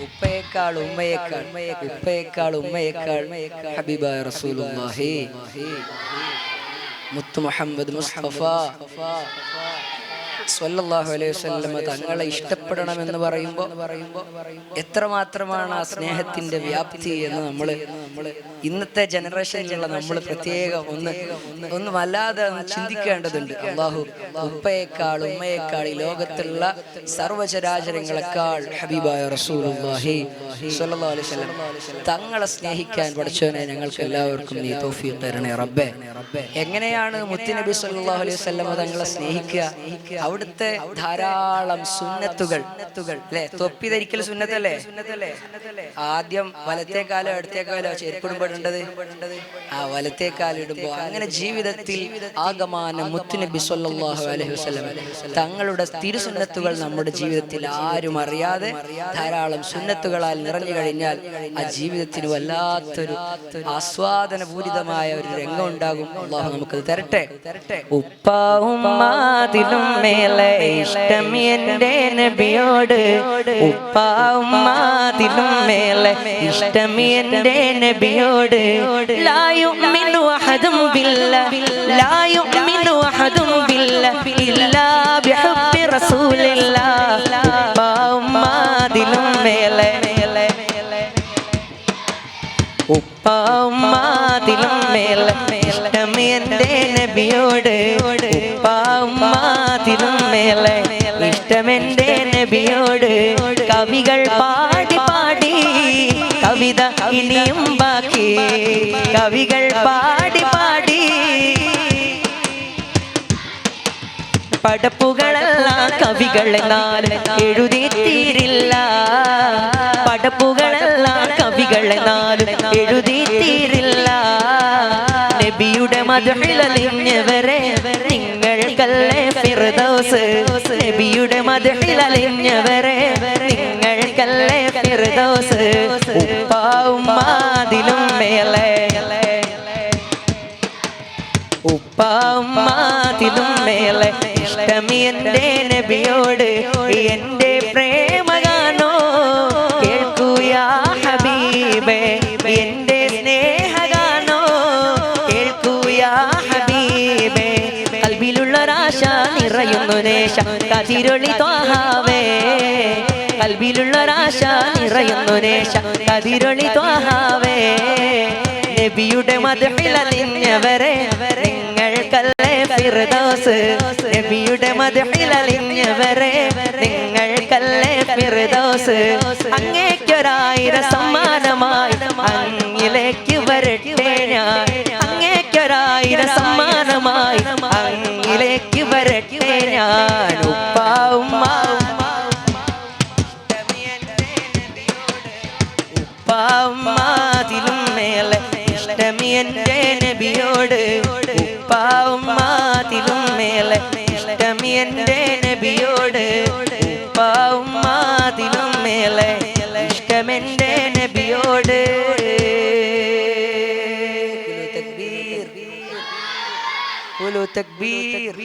ഉപ്പയേക്കാൾ ഉമ്മയേക്കാൾ ഉപ്പയേക്കാൾ ഉമ്മയേക്കാൾ. ഹബീബായ റസൂലുള്ളാഹി. മുത്തു മുഹമ്മദ് മുസ്തഫ. സ്വല്ലല്ലാഹു അലൈഹി വസല്ലമ തങ്ങളെ ഇഷ്ടപ്പെടണമെന്ന് പറയുമ്പോൾ എത്രമാത്രമാണ് ആ സ്നേഹത്തിന്റെ വ്യാപ്തി എന്ന് നമ്മൾ ഇന്നത്തെ ജനറേഷനിലുള്ള നമ്മൾ പ്രത്യേകം ഒന്ന് ഒന്ന് വല്ലാതെ ചിന്തിക്കേണ്ടതുണ്ട്. അള്ളാഹു ഉപ്പയേക്കാൾ ഉമ്മയേക്കാൾ ഈ ലോകത്തുള്ള സർവചരാചരങ്ങളെക്കാൾ ഹബീബായ റസൂലുള്ളാഹി സ്വല്ലല്ലാഹു അലൈഹി വസല്ലം തങ്ങളെ സ്നേഹിക്കാൻ പഠിച്ചവനെ ഞങ്ങൾക്ക് എല്ലാവർക്കും നീ തൗഫീഖ് തരണേ റബ്ബേ. എങ്ങനെയാണ് മുത്തുനബി സല്ലല്ലാഹു അലൈഹി വസല്ലം തങ്ങളെ സ്നേഹിക്കുക? അവിടുത്തെ ധാരാളം സുന്നത്തുകൾ. അല്ലെ? തൊപ്പി ധരിക്കൽ സുന്നത്തല്ലേ? ആദ്യം വലത്തെ കാലോ ഇടത്തെ കാലോ ആ വലത്തെ ഇടുമ്പോ അങ്ങനെ ജീവിതത്തിൽ ആഗമാനം മുത്തുനബി സല്ലല്ലാഹു അലൈഹി വസല്ലം തങ്ങളുടെ തിരുസുന്നത്തുകൾ നമ്മുടെ ജീവിതത്തിൽ ആരും അറിയാതെ ധാരാളം സുന്നത്തുകളാൽ നിറഞ്ഞു കഴിഞ്ഞാൽ ആ ജീവിതത്തിന് വല്ലാത്തൊരു ആസ്വാദനപൂരിതമായ ഒരു രംഗം ഉണ്ടാകും. അള്ളാഹു നമുക്കത് തരട്ടെ. തരട്ടെ ഉപ്പാവുമ്മാതിലും മേലെ ഇഷ്ടം എന്റെ നബിയോട് ഉപ്പാവുമാതിലും മേലെ ഇഷ്ടം എന്റെ നബിയോട്. ലായുമിനു അഹദും ബില്ല ലായുമിനു അഹദും ബില്ല ഇല്ലാ ബിഹബ്ബി റസൂലില്ലാ. ഉപ്പാവുമ്മാതിലും മേലെ ഉപ്പാവുമ്മാതിലും മേലെ ഇഷ്ടം എന്റെ നബിയോട്. ഉപ്പാവുമ്മാതിലും മേലെ ഇഷ്ടമെന്റെ നബിയോട് കവികൾ പാടി പാടി കവിത ഇനിയും ബാക്കി കവികൾ പാടി പാടി. പടപ്പുകളെല്ലാം കവികളെന്നാൽ എഴുതി തീരില്ല. പടപ്പുകളെല്ലാം കവികളെന്നാൽ എഴുതി തീരില്ല. നബിയുടെ മധുഹിലലിഞ്ഞവരെ നിങ്ങൾക്കല്ലേ ഫിർദോസ്. നബിയുടെ മധുഹിലലിഞ്ഞവരെ നിങ്ങൾക്കല്ലേ ഫിർദൗസ്. ഉപ്പാവുമാതിലും മേലെ. ഉപ്പാവുമാതിലും മേലെ. ഇഷ്ടം എന്റെ നബിയോട് എന്റെ പ്രേമഗാനോ കേൾക്കൂയാ ഹബീബേ എന്റെ കൽബിലുള്ളൊരാശ നിറയുന്നു നേശ കതിരൊളി ത്വാഹാവേ. കൽബിലുള്ളൊരാശ നിറയുന്നു നേശ കതിരൊളി ത്വാഹാവേ. നബിയുടെ മധുഹിലലിഞ്ഞവരെ നിങ്ങൾക്കല്ലേ ഫിർദോസ്. നബിയുടെ മധുഹിലലിഞ്ഞവരെ നിങ്ങൾക്കല്ലേ ഫിർദോസ്. അങ്ങേക്കൊരായിരം സമ്മാനമായി അങ്ങിലേക്ക് വരട്ടെ ഞാൻ. അങ്ങേക്കൊരായിരം സമ്മാനമായി ഞാൻ ഉപ്പാവും ഉപ്പാവുമാതിലും മേലെ ഇഷ്ടം എന്റെ നബിയോട് ഉപ്പാവുമാതിലും മേലെ ഇഷ്ടം എന്റെ നബിയോട് ഉപ്പാവുമാതിലും മേലെ ഇഷ്ടം എന്റെ നബിയോട് തക്ബീർ തക്ബീർ